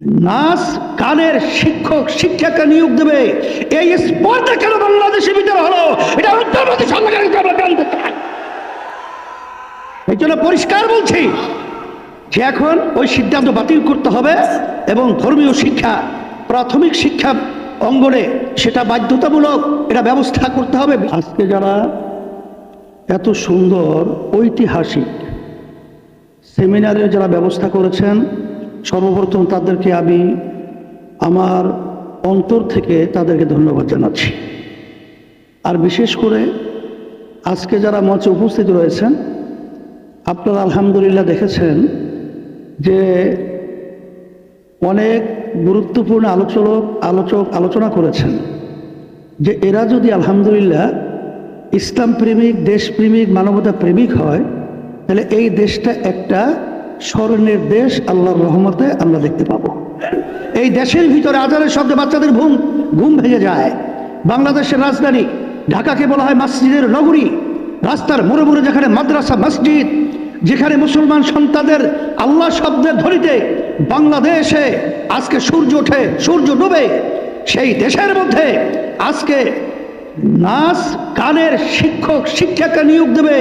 নাচ গানের শিক্ষক, শিক্ষাকে নিয়োগ দেবে। এই স্পর্ধা কেন বাংলাদেশের ভিতরে হলো? এটা উত্তরপ্রদেশ জানতে এই জন্য পরিষ্কার বলছি যে এখন ওই সিদ্ধান্ত বাতিল করতে হবে এবং ধর্মীয় শিক্ষা, প্রাথমিক শিক্ষা অঙ্গনে সেটা বাধ্যতামূলক এটা ব্যবস্থা করতে হবে। আজকে যারা এত সুন্দর ঐতিহাসিক সেমিনারের যারা ব্যবস্থা করেছেন সর্বপ্রথম তাদেরকে আমি আমার অন্তর থেকে তাদেরকে ধন্যবাদ জানাচ্ছি। আর বিশেষ করে আজকে যারা মঞ্চে উপস্থিত রয়েছেন, আপনারা আলহামদুলিল্লাহ দেখেছেন যে অনেক গুরুত্বপূর্ণ আলোচক আলোচক আলোচনা করেছেন যে এরা যদি আলহামদুলিল্লাহ ইসলাম প্রেমিক দেশপ্রেমিক মানবতা প্রেমিক হয়, তাহলে এই দেশটা একটা স্মরণের দেশ আল্লাহর রহমতে আমরা দেখতে পাবো। এই দেশের ভিতরে আজানের শব্দে বাচ্চাদের ঘুম ঘুম ভেঙে যায়। বাংলাদেশের রাজধানী, ঢাকাকে বলা হয় মসজিদের নগরী। রাস্তার মোড়ে মোড়ে যেখানে মাদ্রাসা, মসজিদ, যেখানে মুসলমান সন্তানদের আল্লাহ শব্দের ধরিতে বাংলাদেশে আজকে সূর্য ওঠে, সূর্য ডুবে। সেই দেশের মধ্যে আজকে নাচ গানের শিক্ষক, শিক্ষাকে নিয়োগ দেবে।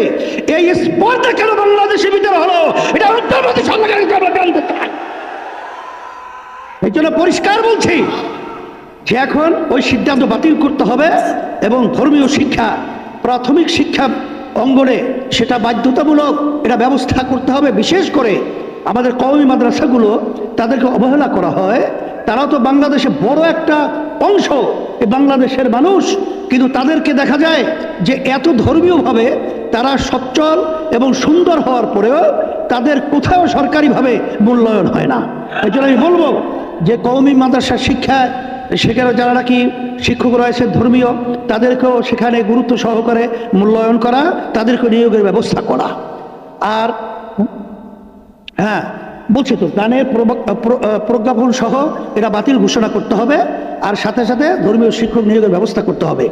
এই স্পর্ধা কেন বাংলাদেশের ভিতরে হলো? এটা আমরা জানতে চাই। এই জন্য পরিষ্কার বলছি যে এখন ওই সিদ্ধান্ত বাতিল করতে হবে এবং ধর্মীয় শিক্ষা, প্রাথমিক শিক্ষা অঙ্গনে সেটা বাধ্যতামূলক এটা ব্যবস্থা করতে হবে। বিশেষ করে আমাদের কওমি মাদ্রাসাগুলো তাদেরকে অবহেলা করা হয়। তারাও তো বাংলাদেশে বড় একটা অংশ। বাংলাদেশের মানুষ, কিন্তু তাদেরকে দেখা যায় যে এত ধর্মীয়ভাবে তারা সচ্ছল এবং সুন্দর হওয়ার পরেও তাদের কোথাও সরকারিভাবে মূল্যায়ন হয় না। এই জন্য আমি বলব যে কওমি মাদ্রাসা শিক্ষা সেখানে যারা নাকি শিক্ষক রয়েছে ধর্মীয়, তাদেরকেও সেখানে গুরুত্ব সহকারে মূল্যায়ন করা, তাদেরকে নিয়োগের ব্যবস্থা করা। আর হ্যাঁ বলছি তো গানের প্রজ্ঞাপন সহ এটা বাতিল ঘোষণা করতে হবে, আর সাথে সাথে ধর্মীয় শিক্ষক নিয়োগের ব্যবস্থা করতে হবে।